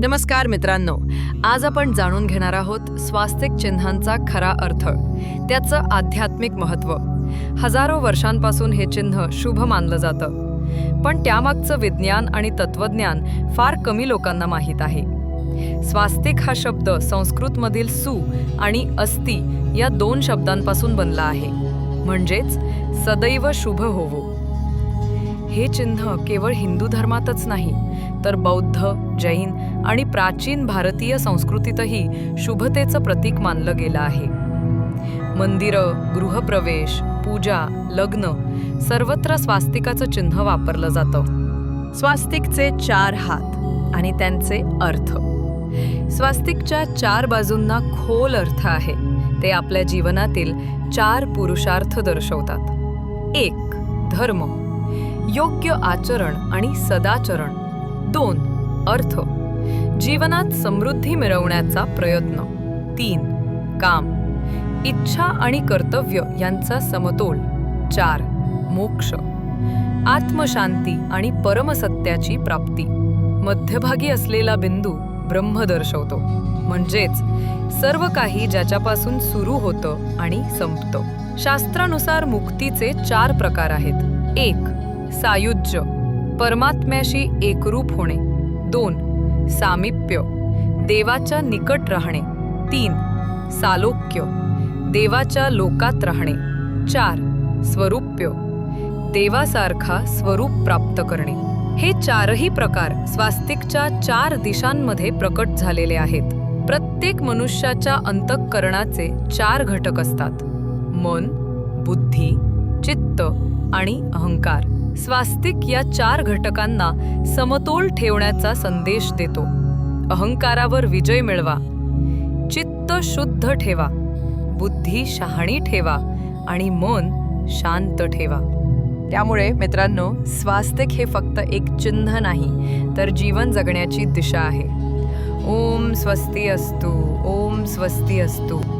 नमस्कार मित्रांनो. आज आपण जाणून घेणार आहोत स्वास्तिक चिन्हांचा खरा अर्थ. त्याचं आध्यात्मिक महत्त्व. हजारो वर्षांपासून हे चिन्ह शुभ मानलं जातं. पण त्यामागचं विज्ञान आणि तत्वज्ञान फार कमी लोकांना माहीत आहे. स्वास्तिक हा शब्द संस्कृतमधील सु आणि अस्ति या दोन शब्दांपासून बनला आहे. म्हणजेच सदैव शुभ होवो. हे चिन्ह केवळ हिंदू धर्मातच नाही तर बौद्ध जैन आणि प्राचीन भारतीय संस्कृतीतही शुभतेचं प्रतीक मानलं गेलं आहे. मंदिरं गृहप्रवेश पूजा लग्न सर्वत्र स्वास्तिकाचं चिन्ह वापरलं जातं. स्वास्तिकचे चार हात आणि त्यांचे अर्थ. स्वास्तिकच्या चार बाजूंना खोल अर्थ आहे. ते आपल्या जीवनातील चार पुरुषार्थ दर्शवतात. एक धर्म. योग्य आचरण आणि सदाचरण. दोन अर्थ. जीवनात समृद्धी मिळवण्याचा प्रयत्न. तीन काम. इच्छा आणि कर्तव्य यांचा समतोल. चार मोक्ष. आत्मशांती आणि परमसत्याची प्राप्ती. मध्यभागी असलेला बिंदू ब्रह्म दर्शवतो. म्हणजेच सर्व काही ज्याच्यापासून सुरू होतं आणि संपतं. शास्त्रानुसार मुक्तीचे चार प्रकार आहेत. एक सायुज्य. परमात्म्याशी एकरूप होणे. दोन सामिप्य. देवाच्या निकट राहणे. तीन सालोक्य. देवाच्या लोकात राहणे. चार स्वरूप्य. देवासारखा स्वरूप प्राप्त करणे. हे चारही प्रकार स्वास्तिकच्या चार दिशांमध्ये प्रकट झालेले आहेत. प्रत्येक मनुष्याच्या अंतःकरणाचे चार घटक असतात. मन बुद्धी चित्त आणि अहंकार. स्वास्तिक या चार घटकांना समतोल ठेवण्याचा संदेश देतो. अहंकारावर विजय मिळवा. चित्त शुद्ध ठेवा. बुद्धी शहाणी ठेवा आणि मन शांत ठेवा. त्यामुळे मित्रांनो स्वास्तिक हे फक्त एक चिन्ह नाही तर जीवन जगण्याची दिशा आहे. ओम स्वस्ती असतो ओम स्वस्ती असतो.